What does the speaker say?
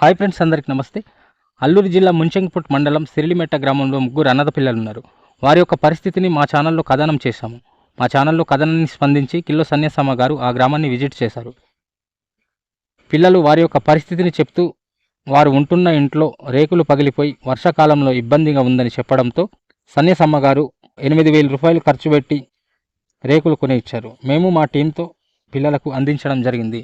Hi friends అందరికి నమస్తే. అల్లూరు జిల్లా ముంచెంగిపుట్ మండలం సిరిలిమెట్ట గ్రామంలో ముగ్గురు అన్నద పిల్లలు ఉన్నారు. వారి యొక్క పరిస్థితిని మా ఛానల్లో కథనం చేశాము. మా ఛానల్లో కథనాన్ని స్పందించి కిల్లో సన్యాసమ్మ గారు ఆ గ్రామాన్ని విజిట్ చేశారు. పిల్లలు వారి యొక్క పరిస్థితిని చెప్తూ వారు ఉంటున్న ఇంట్లో రేకులు పగిలిపోయి వర్షాకాలంలో ఇబ్బందిగా ఉందని చెప్పడంతో సన్యాసమ్మ గారు ఎనిమిది వేల రూపాయలు ఖర్చు పెట్టి రేకులు కొని ఇచ్చారు మేము మా టీంతో పిల్లలకు అందించడం జరిగింది.